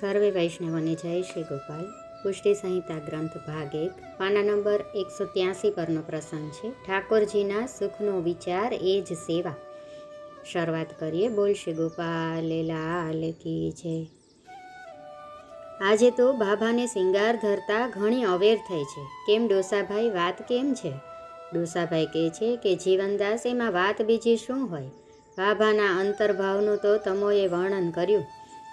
સર્વે વૈષ્ણવને જય શ્રી ગોપાલ. પુષ્ટિ સંહિતા ગ્રંથ ભાગ એક, પાના નંબર એકસો ત્યાસી પરનો પ્રસંગ છે. ઠાકોરજીના સુખનો વિચાર એ જ સેવા. શરૂઆત કરીએ બોલ શ્રી ગોપાલ લાલ કી જય. આજે તો બાબાને શિંગાર ધરતા ઘણી અવેર થઈ છે. કેમ ડોસાભાઈ, વાત કેમ છે? ડોસાભાઈ કહે છે કે જીવનદાસ, એમાં વાત બીજી શું હોય? બાબાના અંતર્ભાવનું તો તમોએ વર્ણન કર્યું.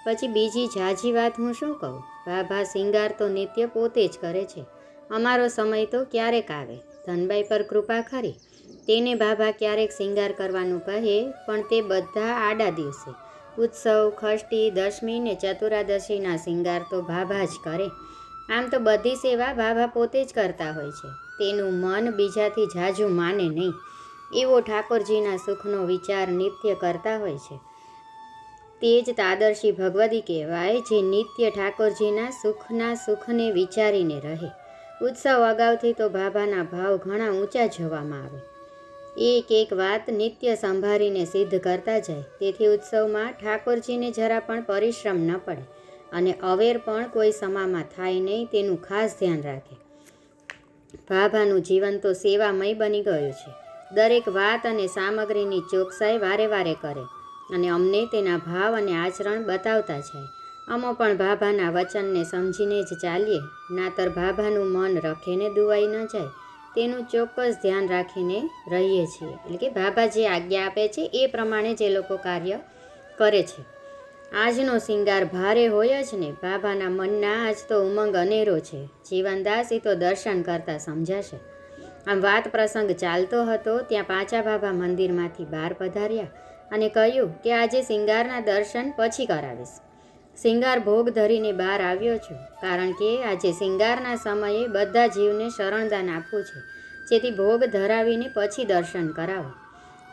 પછી બીજી ઝાઝી વાત હું શું કહું? ભાભા સિંગાર તો નિત્ય પોતે જ કરે છે. અમારો સમય તો ક્યારેક આવે. ધનબાઈ પર કૃપા ખરી. તેને ભાભા ક્યારેક સિંગાર કરવાનું કહે, પણ તે બધા આડા દિવસે. ઉત્સવ, ખષ્ટી, દશમી ને ચતુરાદશીના સિંગાર તો ભાભા જ કરે. આમ તો બધી સેવા ભાભા પોતે જ કરતા હોય છે. તેનું મન બીજાથી ઝાઝું માને નહીં. એવો ઠાકોરજીના સુખનો વિચાર નિત્ય કરતા હોય છે. તે જ તાદર્શી ભગવદી કહેવાય, જે નિત્ય ઠાકોરજીના સુખના સુખને વિચારીને રહે. ઉત્સવ અગાઉથી તો બાબાના ભાવ ઘણા ઊંચા જોવામાં આવે. એક એક વાત નિત્ય સંભાળીને સિદ્ધ કરતા જાય. તેથી ઉત્સવમાં ઠાકોરજીને જરા પણ પરિશ્રમ ન પડે અને અવેર પણ કોઈ સમામાં થાય નહીં તેનું ખાસ ધ્યાન રાખે. ભાભાનું જીવન તો સેવામય બની ગયું છે. દરેક વાત અને સામગ્રીની ચોકસાઈ વારે વારે કરે. અને અમને તેના ભાવ અને આચરણ બતાવતા જાય. અમો પણ ભાભાના વચનને સમજીને જ ચાલીએ, નાતર ભાભાનું મન રખેને દુવાઈ ન જાય. તેનું ચોક્કસ ધ્યાન રાખીને રહીએ છીએ. એટલે કે ભાભા જે આજ્ઞા આપે છે, એ પ્રમાણે જે લોકો કાર્ય કરે છે. આજનો શિંગાર ભારે હોય જ ને, બાબાના મનના આજ તો ઉમંગ અનેરો છે. જીવનદાસ એ તો દર્શન કરતા સમજાશે. આમ વાત પ્રસંગ ચાલતો હતો, ત્યાં પાછા બાબા મંદિરમાંથી બહાર પધાર્યા. અને કહ્યું કે આજે સિંગારના દર્શન પછી કરાવીશ. સિંગાર ભોગ ધરીને બહાર આવ્યો છું, કારણ કે આજે સિંગારના સમયે બધા જીવને શરણદાન આપવું છે. જેથી ભોગ ધરાવીને પછી દર્શન કરાવો.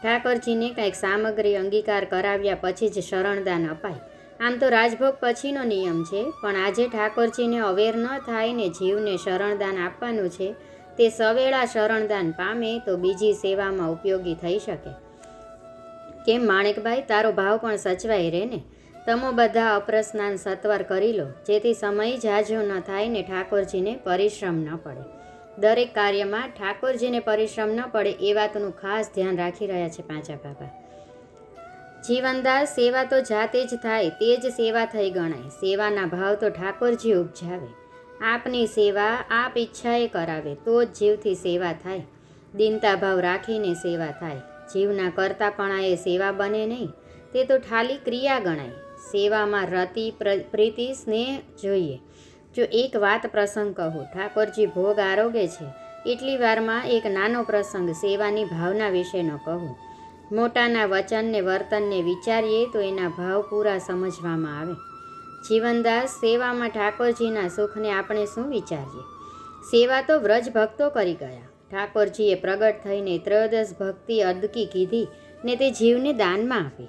ઠાકોરજીને કંઈક સામગ્રી અંગીકાર કરાવ્યા પછી જ શરણદાન અપાય. આમ તો રાજભોગ પછીનો નિયમ છે, પણ આજે ઠાકોરજીને અવેર ન થાય ને જીવને શરણદાન આપવાનું છે, તે સવેળા શરણદાન પામે તો બીજી સેવામાં ઉપયોગી થઈ શકે. કેમ માણેકભાઈ? તારો ભાવ પણ સચવાઈ રહે ને. તમો બધા અપ્રસ્નાન સત્વર કરી લો, જેથી સમય જાજો ન થાય ને ઠાકોરજીને પરિશ્રમ ન પડે. દરેક કાર્યમાં ઠાકોરજીને પરિશ્રમ ન પડે એ વાતનું ખાસ ધ્યાન રાખી રહ્યા છે પાંચા બાબા જીવનદાસ સેવા તો જાતે જ થાય, તે જ સેવા થઈ ગણાય. સેવાના ભાવ તો ઠાકોરજી ઉપજાવે. આપની સેવા આપ ઈચ્છાએ કરાવે, તો જ જીવથી સેવા થાય. દિનતા ભાવ રાખીને સેવા થાય. જીવના કરતાપણાએ સેવા બને નહીં. તે તો ઠાલી ક્રિયા ગણાય. સેવામાં રતિ પ્રીતિ, સ્નેહ જોઈએ. જો એક વાત પ્રસંગ કહું, ઠાકોરજી ભોગ આરોગે છે, એટલી વારમાં એક નાનો પ્રસંગ સેવાની ભાવના વિશેનો કહું. મોટાના વચનને, વર્તનને વિચારીએ તો એના ભાવ પૂરા સમજવામાં આવે. જીવનદાસ સેવામાં ઠાકોરજીના સુખને આપણે શું વિચારીએ? સેવા તો વ્રજ ભક્તો કરી ગયા. ઠાકોરજીએ પ્રગટ થઈને ત્રયોદશ ભક્તિ અદકી કીધી ને તે જીવને દાનમાં આપી.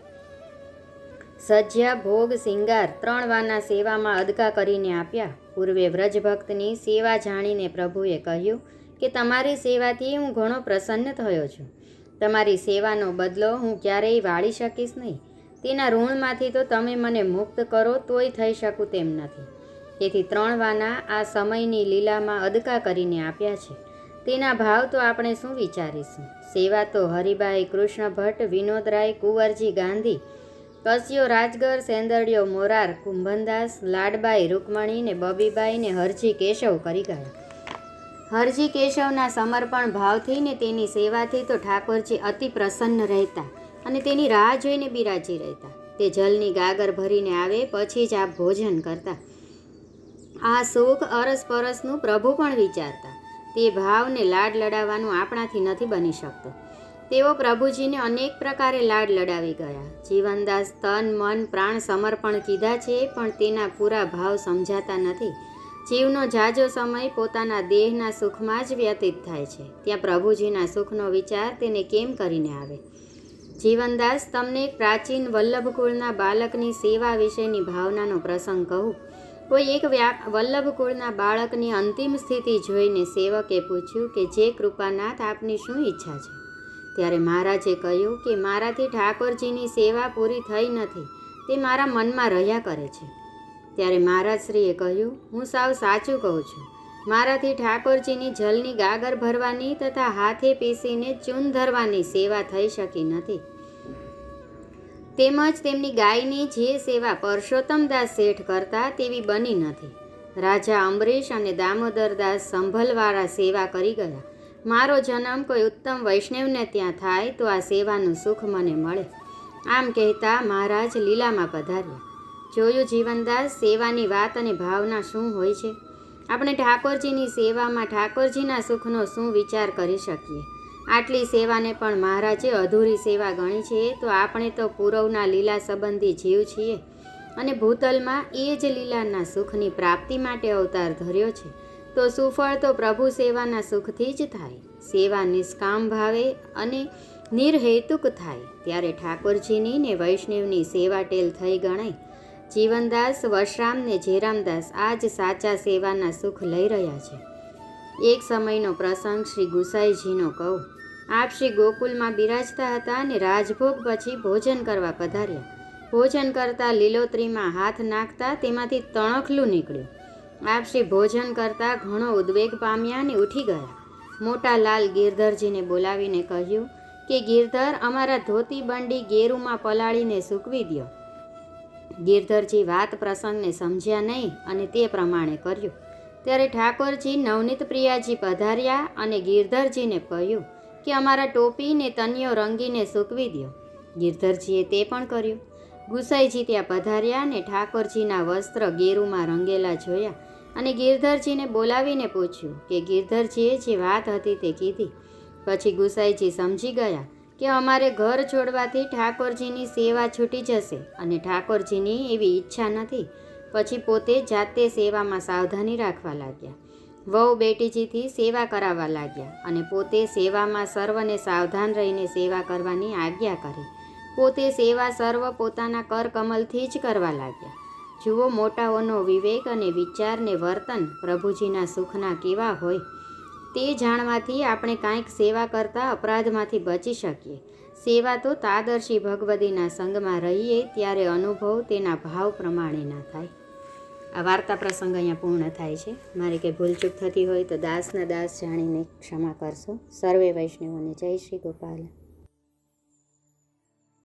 સજ્યા ભોગ સિંગાર ત્રણ વાના સેવામાં અદકા કરીને આપ્યા. પૂર્વે વ્રજભક્તની સેવા જાણીને પ્રભુએ કહ્યું કે, તમારી સેવાથી હું ઘણો પ્રસન્ન થયો છું. તમારી સેવાનો બદલો હું ક્યારેય વાળી શકીશ નહીં. તેના ઋણમાંથી તો તમે મને મુક્ત કરો, તોય થઈ શકું તેમ નથી. તેથી ત્રણ વાના આ સમયની લીલામાં અદકા કરીને આપ્યા છે. તેના ભાવ તો આપણે શું વિચારીશું? સેવા તો હરિભાઈ કૃષ્ણ ભટ્ટ વિનોદરાય કુંવરજી ગાંધી કસ્યો રાજગર સેંદરડિયો મોરાર, કુંભનદાસ, લાડબાઈ રૂકમણી ને બબીબાઈ ને હરજી કેશવ કરી ગયા. હરજી કેશવના સમર્પણ ભાવથી ને તેની સેવાથી તો ઠાકોરજી અતિ પ્રસન્ન રહેતા અને તેની રાહ જોઈને બિરાજી રહેતા. તે જલની ગાગર ભરીને આવે પછી જ આ ભોજન કરતા. આ સુખ અરસપરસનું પ્રભુ પણ વિચારતા. તે ભાવને લાડ લડાવવાનું આપણાથી નથી બની શકતો. તેઓ પ્રભુજીને અનેક પ્રકારે લાડ લડાવી ગયા. જીવનદાસ તન, મન, પ્રાણ સમર્પણ કીધા છે, પણ તેના પૂરા ભાવ સમજાતા નથી. જીવનો જાજો સમય પોતાના દેહના સુખમાં જ વ્યતીત થાય છે. ત્યાં પ્રભુજીના સુખનો વિચાર તેને કેમ કરીને આવે? જીવનદાસ, તમને એક પ્રાચીન વલ્લભકુળના બાળકની સેવા વિશેની ભાવનાનો પ્રસંગ કહું? કોઈ એક વલ્લભ વલ્લભકુળના બાળકની અંતિમ સ્થિતિ જોઈને સેવકે પૂછ્યું કે જે કૃપાનાથ આપની શું ઈચ્છા છે? ત્યારે મહારાજે કહ્યું કે મારાથી ઠાકોરજીની સેવા પૂરી થઈ નથી, તે મારા મનમાં રહ્યા કરે છે. ત્યારે મહારાજશ્રીએ કહ્યું, હું સાવ સાચું કહું છું. મારાથી ઠાકોરજીની જલની ગાગર ભરવાની તથા હાથે પીસીને ચૂન ધરવાની સેવા થઈ શકી નથી. તેમજ તેમની ગાયની જે સેવા પરસોત્તમદાસ શેઠ કરતા તેવી બની નથી. રાજા અંબરીશ અને દામોદરદાસ સંભલવાળા સેવા કરી ગયા. મારો જન્મ કોઈ ઉત્તમ વૈષ્ણવને ત્યાં થાય તો આ સેવાનું સુખ મને મળે. આમ કહેતા મહારાજ લીલામાં પધાર્યા. જોયું જીવનદાસ, સેવાની વાત અને ભાવના શું હોય છે? આપણે ઠાકોરજીની સેવામાં ઠાકોરજીના સુખનો શું વિચાર કરી શકીએ? આટલી સેવાને પણ મહારાજે અધૂરી સેવા ગણી છે, તો આપણે તો પૂરવના લીલા સંબંધી જીવ છીએ. અને ભૂતલમાં એ જ લીલાના સુખની પ્રાપ્તિ માટે અવતાર ધર્યો છે. તો સુફળ તો પ્રભુ સેવાના સુખથી જ થાય. સેવા નિષ્કામ ભાવે અને નિર્હેતુક થાય. ત્યારે ઠાકોરજીની ને વૈષ્ણવની સેવા ટેલ થઈ ગણાય. જીવનદાસ વશરામ ને જેરામદાસ આ જ સાચા સેવાના સુખ લઈ રહ્યા છે. એક સમયનો પ્રસંગ શ્રી ગુસાઈજીનો કહું. આપ શ્રી ગોકુલમાં બિરાજતા હતા અને રાજભોગ પછી ભોજન કરવા પધાર્યા. ભોજન કરતાં લીલોતરીમાં હાથ નાખતા તેમાંથી તણખલું નીકળ્યું. આપ શ્રી ભોજન કરતાં ઘણો ઉદ્વેગ પામ્યા અને ઉઠી ગયા. મોટા લાલ ગિરધરજીને બોલાવીને કહ્યું કે, ગિરધર, અમારા ધોતી બંડી ગેરુમાં પલાળીને સૂકવી દ્યો. ગિરધરજી વાત પ્રસંગને સમજ્યા નહીં અને તે પ્રમાણે કર્યું. ત્યારે ઠાકોરજી નવનીત પ્રિયાજી પધાર્યા અને ગિરધરજીને કહ્યું કે અમારા ટોપીને તનિયો રંગીને સૂકવી દ્યો. ગિરધરજીએ તે પણ કર્યું. ગુસાઈજી ત્યાં પધાર્યા અને ઠાકોરજીના વસ્ત્ર ગેરુમાં રંગેલા જોયા અને ગિરધરજીને બોલાવીને પૂછ્યું કે ગિરધરજીએ જે વાત હતી તે કીધી. પછી ગુસાઈજી સમજી ગયા કે અમારે ઘર છોડવાથી ઠાકોરજીની સેવા છૂટી જશે અને ઠાકોરજીની એવી ઈચ્છા નથી. પછી પોતે જાતે સેવામાં સાવધાની રાખવા લાગ્યા. વહુ બેટીજીથી સેવા કરાવવા લાગ્યા અને પોતે સેવામાં સર્વને સાવધાન રહીને સેવા કરવાની આજ્ઞા કરી. પોતે સેવા સર્વ પોતાના કરકમલથી જ કરવા લાગ્યા. જુઓ મોટાઓનો વિવેક અને વિચારને વર્તન પ્રભુજીના સુખના કેવા હોય તે જાણવાથી આપણે કાંઈક સેવા કરતાં અપરાધમાંથી બચી શકીએ. સેવા તો તાદર્શી ભગવદીના સંગમાં રહીએ ત્યારે અનુભવ તેના ભાવ પ્રમાણે ના થાય. આ વાર્તા પ્રસંગ અહીંયા પૂર્ણ થાય છે. મારી કંઈ ભૂલચૂક થતી હોય તો દાસના દાસ જાણીને ક્ષમા કરશો. સર્વે વૈષ્ણવોને જય શ્રી ગોપાલ.